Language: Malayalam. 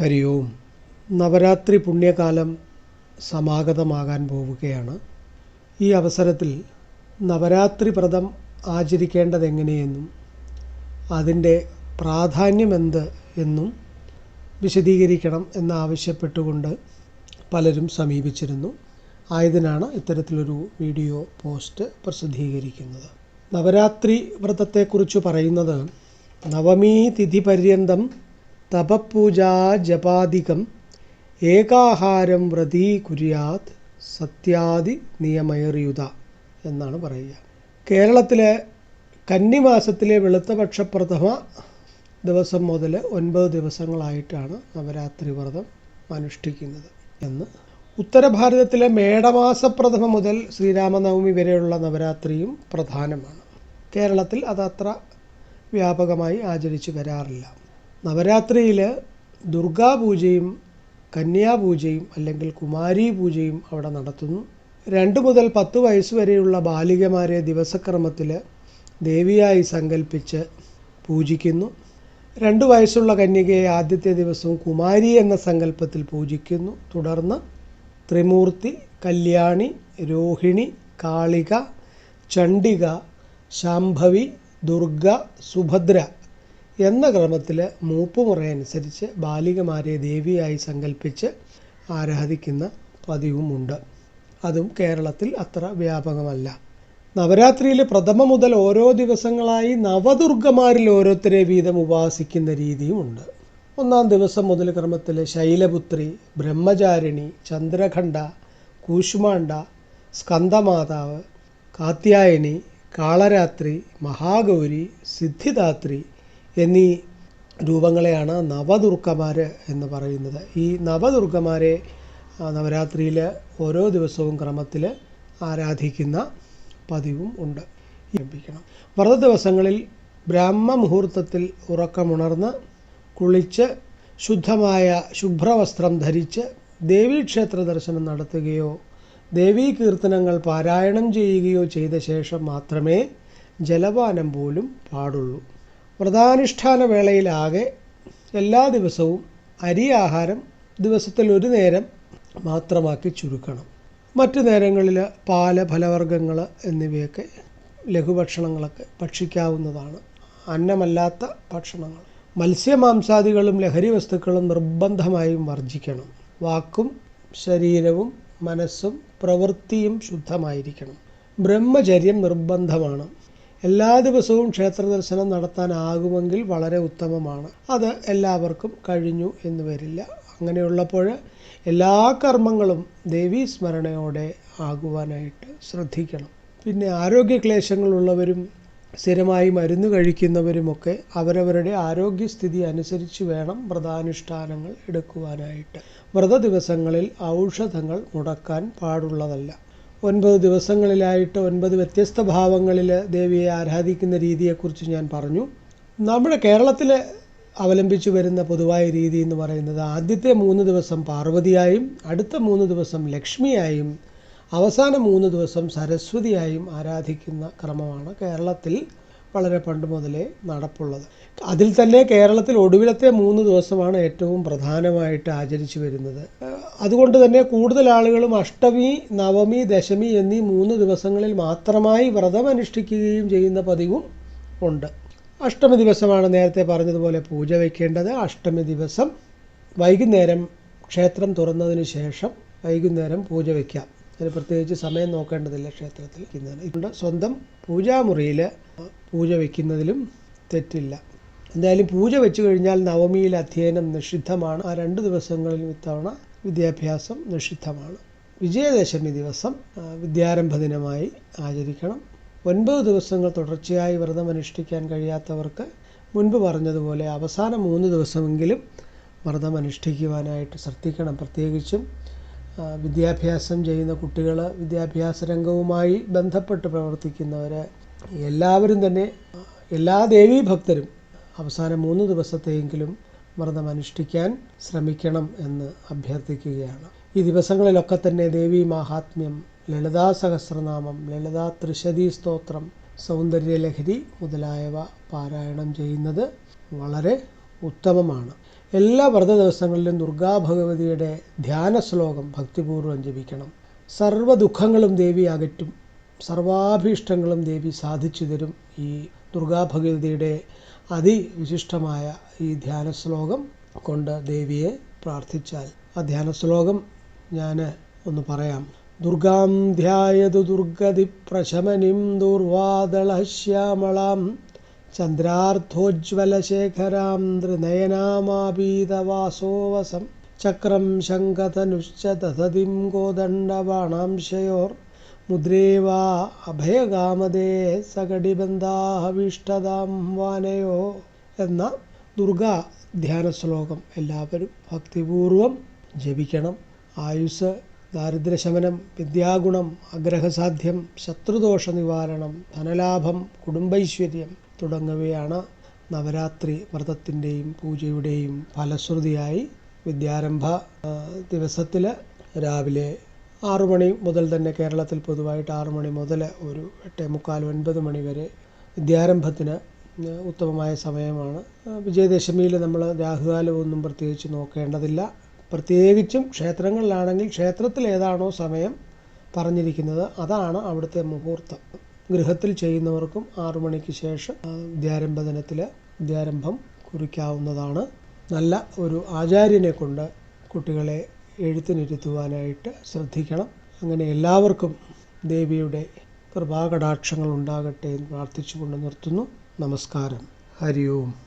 ഹരി ഓം നവരാത്രി പുണ്യകാലം സമാഗതമാകാൻ പോവുകയാണ്. ഈ അവസരത്തിൽ നവരാത്രി വ്രതം ആചരിക്കേണ്ടതെങ്ങനെയെന്നും അതിന്റെ പ്രാധാന്യമെന്ത് എന്നും വിശദീകരിക്കണം എന്നാവശ്യപ്പെട്ടുകൊണ്ട് പലരും സമീപിച്ചിരുന്നു. ആയതിനാണ് ഇത്തരത്തിലൊരു വീഡിയോ പോസ്റ്റ് പ്രസിദ്ധീകരിക്കുന്നത്. നവരാത്രി വ്രതത്തെക്കുറിച്ച് പറയുന്നത് നവമീ തിഥി പര്യന്തം തപപൂജാ ജപാദികം ഏകാഹാരം വ്രതീ കുര്യാത് സത്യാദി നിയമയറിയുത എന്നാണ് പറയുക. കേരളത്തിലെ കന്നിമാസത്തിലെ വെളുത്തപക്ഷ പ്രഥമ ദിവസം മുതൽ ഒൻപത് ദിവസങ്ങളായിട്ടാണ് നവരാത്രി വ്രതം അനുഷ്ഠിക്കുന്നത് എന്ന്. ഉത്തരഭാരതത്തിലെ മേടമാസപ്രഥമ മുതൽ ശ്രീരാമനവമി വരെയുള്ള നവരാത്രിയും പ്രധാനമാണ്. കേരളത്തിൽ അതത്ര വ്യാപകമായി ആചരിച്ചു വരാറില്ല. നവരാത്രിയിൽ ദുർഗാപൂജയും കന്യാപൂജയും അല്ലെങ്കിൽ കുമാരീ പൂജയും അവിടെ നടത്തുന്നു. രണ്ട് മുതൽ പത്ത് വയസ്സ് വരെയുള്ള ബാലികമാരെ ദിവസക്രമത്തിൽ ദേവിയായി സങ്കല്പിച്ച് പൂജിക്കുന്നു. രണ്ട് വയസ്സുള്ള കന്യകയെ ആദ്യത്തെ ദിവസവും കുമാരി എന്ന സങ്കല്പത്തിൽ പൂജിക്കുന്നു. തുടർന്ന് ത്രിമൂർത്തി കല്യാണി രോഹിണി കാളിക ചണ്ഡിക ശാംഭവി ദുർഗ സുഭദ്ര എന്ന ക്രമത്തിൽ മൂപ്പുമുറയനുസരിച്ച് ബാലികമാരെ ദേവിയായി സങ്കല്പിച്ച് ആരാധിക്കുന്ന പതിവുമുണ്ട്. അതും കേരളത്തിൽ അത്ര വ്യാപകമല്ല. നവരാത്രിയിൽ പ്രഥമ മുതൽ ഓരോ ദിവസങ്ങളായി നവദുർഗമാരിൽ ഓരോരുത്തരെ വീതം ഉപാസിക്കുന്ന രീതിയുമുണ്ട്. ഒന്നാം ദിവസം മുതൽ ക്രമത്തിൽ ശൈലപുത്രി ബ്രഹ്മചാരിണി ചന്ദ്രഖണ്ഡ കൂഷ്മാണ്ഡ സ്കന്ദമാതാവ് കാത്യായനി കാളരാത്രി മഹാഗൗരി സിദ്ധിദാത്രി എന്നീ രൂപങ്ങളെയാണ് നവദുർഗമാർ എന്ന് പറയുന്നത്. ഈ നവദുർഗമാരെ നവരാത്രിയിൽ ഓരോ ദിവസവും ക്രമത്തിൽ ആരാധിക്കുന്ന പതിവും ഉണ്ട്. ലഭിക്കണം. വ്രത ദിവസങ്ങളിൽ ബ്രാഹ്മ മുഹൂർത്തത്തിൽ ഉറക്കമുണർന്ന് കുളിച്ച് ശുദ്ധമായ ശുഭ്രവസ്ത്രം ധരിച്ച് ദേവീക്ഷേത്ര ദർശനം നടത്തുകയോ ദേവീ കീർത്തനങ്ങൾ പാരായണം ചെയ്യുകയോ ചെയ്ത ശേഷം മാത്രമേ ജലപാനം പോലും പാടുള്ളൂ. വ്രതാനുഷ്ഠാന വേളയിലാകെ എല്ലാ ദിവസവും അരി ആഹാരം ദിവസത്തിൽ ഒരു നേരം മാത്രമാക്കി ചുരുക്കണം. മറ്റു നേരങ്ങളിൽ പാൽ ഫലവർഗങ്ങൾ എന്നിവയൊക്കെ ലഘുഭക്ഷണങ്ങളൊക്കെ ഭക്ഷിക്കാവുന്നതാണ്. അന്നമല്ലാത്ത ഭക്ഷണങ്ങൾ. മത്സ്യമാംസാദികളും ലഹരി വസ്തുക്കളും നിർബന്ധമായും വർജിക്കണം വാക്കും ശരീരവും മനസ്സും പ്രവൃത്തിയും ശുദ്ധമായിരിക്കണം. ബ്രഹ്മചര്യം നിർബന്ധമാണ്. എല്ലാ ദിവസവും ക്ഷേത്ര ദർശനം നടത്താനാകുമെങ്കിൽ വളരെ ഉത്തമമാണ്. അത് എല്ലാവർക്കും കഴിഞ്ഞു എന്ന് വരില്ല. അങ്ങനെയുള്ളപ്പോൾ എല്ലാ കർമ്മങ്ങളും ദേവീ സ്മരണയോടെ ആകുവാനായിട്ട് ശ്രദ്ധിക്കണം. പിന്നെ ആരോഗ്യക്ലേശങ്ങളുള്ളവരും സ്ഥിരമായി മരുന്ന് കഴിക്കുന്നവരുമൊക്കെ അവരവരുടെ ആരോഗ്യസ്ഥിതി അനുസരിച്ച് വേണം വ്രതാനുഷ്ഠാനങ്ങൾ എടുക്കുവാനായിട്ട്. വ്രത ദിവസങ്ങളിൽ ഔഷധങ്ങൾ മുടക്കാൻ പാടുള്ളതല്ല. ഒൻപത് ദിവസങ്ങളിലായിട്ട് ഒൻപത് വ്യത്യസ്ത ഭാവങ്ങളിൽ ദേവിയെ ആരാധിക്കുന്ന രീതിയെക്കുറിച്ച് ഞാൻ പറഞ്ഞു. നമ്മുടെ കേരളത്തിൽ അവലംബിച്ചു വരുന്ന പൊതുവായ രീതി എന്ന് പറയുന്നത് ആദ്യത്തെ മൂന്ന് ദിവസം പാർവതിയായും അടുത്ത മൂന്ന് ദിവസം ലക്ഷ്മിയായും അവസാന മൂന്ന് ദിവസം സരസ്വതിയായും ആരാധിക്കുന്ന ക്രമമാണ് കേരളത്തിൽ വളരെ പണ്ട് മുതലേ നടപ്പുള്ളത്. അതിൽ തന്നെ കേരളത്തിൽ ഒടുവിലത്തെ മൂന്ന് ദിവസമാണ് ഏറ്റവും പ്രധാനമായിട്ട് ആചരിച്ചു വരുന്നത്. അതുകൊണ്ട് തന്നെ കൂടുതൽ ആളുകളും അഷ്ടമി നവമി ദശമി എന്നീ മൂന്ന് ദിവസങ്ങളിൽ മാത്രമായി വ്രതം അനുഷ്ഠിക്കുകയും ചെയ്യുന്ന പതിവും ഉണ്ട്. അഷ്ടമി ദിവസമാണ് നേരത്തെ പറഞ്ഞതുപോലെ പൂജ വയ്ക്കേണ്ടത് അഷ്ടമി ദിവസം വൈകുന്നേരം ക്ഷേത്രം തുറന്നതിന് ശേഷം വൈകുന്നേരം പൂജ വയ്ക്കാം അതിന് പ്രത്യേകിച്ച് സമയം നോക്കേണ്ടതില്ല ക്ഷേത്രത്തിൽ ഇതുകൊണ്ട് സ്വന്തം പൂജാമുറിയിൽ പൂജ വയ്ക്കുന്നതിലും തെറ്റില്ല. എന്തായാലും പൂജ വെച്ചു കഴിഞ്ഞാൽ നവമിയിൽ അധ്യയനം നിഷിദ്ധമാണ്. ആ രണ്ട് ദിവസങ്ങളിലും ഇത്തവണ വിദ്യാഭ്യാസം നിഷിദ്ധമാണ്. വിജയദശമി ദിവസം വിദ്യാരംഭ ദിനമായി ആചരിക്കണം. ഒൻപത് ദിവസങ്ങൾ തുടർച്ചയായി വ്രതം അനുഷ്ഠിക്കാൻ കഴിയാത്തവർക്ക് മുൻപ് പറഞ്ഞതുപോലെ അവസാന മൂന്ന് ദിവസമെങ്കിലും വ്രതം അനുഷ്ഠിക്കുവാനായിട്ട് ശ്രദ്ധിക്കണം. പ്രത്യേകിച്ചും വിദ്യാഭ്യാസം ചെയ്യുന്ന കുട്ടികൾ വിദ്യാഭ്യാസ രംഗവുമായി ബന്ധപ്പെട്ട് പ്രവർത്തിക്കുന്നവർ എല്ലാവരും തന്നെ എല്ലാ ദേവീ ഭക്തരും അവസാന മൂന്ന് ദിവസത്തെയെങ്കിലും വ്രതം അനുഷ്ഠിക്കാൻ ശ്രമിക്കണം എന്ന് അഭ്യർത്ഥിക്കുകയാണ്. ഈ ദിവസങ്ങളിലൊക്കെ തന്നെ ദേവി മാഹാത്മ്യം ലളിതാ സഹസ്രനാമം ലളിതാ ത്രിശതി സ്തോത്രം സൗന്ദര്യലഹരി മുതലായവ പാരായണം ചെയ്യുന്നത് വളരെ ഉത്തമമാണ്. എല്ലാ വ്രത ദിവസങ്ങളിലും ദുർഗാ ഭഗവതിയുടെ ധ്യാന ശ്ലോകം ഭക്തിപൂർവം ജപിക്കണം. സർവ ദുഃഖങ്ങളും ദേവി അകറ്റും. സർവാഭീഷ്ടങ്ങളും ദേവി സാധിച്ചു തരും. ഈ ദുർഗാ ഭഗവതിയുടെ അതിവിശിഷ്ടമായ ഈ ധ്യാന ശ്ലോകം കൊണ്ട് ദേവിയെ പ്രാർത്ഥിച്ചാൽ ആ ധ്യാന ശ്ലോകം ഞാൻ ഒന്ന് പറയാം. ദുർഗാം ധ്യായതു ദുർഗതി പ്രശമനിം ദൂർവാദളശ്യാമളാം ത്രിനയനാമാപീതവാസോവസം ചക്രം ശങ്കതനുശ്ച ദധതിം കോദണ്ഡബാണാംശയോർ മുദ്രേവാ അഭയകാമതേ സകടിബന്ധാഹവിഷ്ടതാം വാനയോ എന്ന ദുർഗാ ധ്യാന ശ്ലോകം എല്ലാവരും ഭക്തിപൂർവം ജപിക്കണം. ആയുസ് ദാരിദ്ര്യശമനം വിദ്യാഗുണം ആഗ്രഹസാധ്യം ശത്രുദോഷ നിവാരണം ധനലാഭം കുടുംബൈശ്വര്യം തുടങ്ങിയവയാണ് നവരാത്രി വ്രതത്തിന്റെയും പൂജയുടെയും ഫലശ്രുതിയായി വിദ്യാരംഭ ദിവസത്തിൽ രാവിലെ ആറു മണി മുതൽ തന്നെ കേരളത്തിൽ പൊതുവായിട്ട് ആറു മണി മുതൽ ഒരു എട്ടേ മുക്കാൽ ഒൻപത് മണി വരെ വിദ്യാരംഭത്തിന് ഉത്തമമായ സമയമാണ്. വിജയദശമിയിൽ നമ്മൾ രാഹുകാലമൊന്നും പ്രത്യേകിച്ച് നോക്കേണ്ടതില്ല. പ്രത്യേകിച്ചും ക്ഷേത്രങ്ങളിലാണെങ്കിൽ ക്ഷേത്രത്തിൽ ഏതാണോ സമയം പറഞ്ഞിരിക്കുന്നത് അതാണ് അവിടുത്തെ മുഹൂർത്തം. ഗൃഹത്തിൽ ചെയ്യുന്നവർക്കും ആറു മണിക്ക് ശേഷം വിദ്യാരംഭ ദിനത്തിൽ വിദ്യാരംഭം കുറിക്കാവുന്നതാണ്. നല്ല ഒരു ആചാര്യനെ കൊണ്ട് കുട്ടികളെ എഴുത്തിനിരുത്തുവാനായിട്ട് ശ്രദ്ധിക്കണം. അങ്ങനെ എല്ലാവർക്കും ദേവിയുടെ കൃപാകടാക്ഷങ്ങൾ ഉണ്ടാകട്ടെ എന്ന് പ്രാർത്ഥിച്ചുകൊണ്ട് നിർത്തുന്നു. നമസ്കാരം. ഹരി ഓം.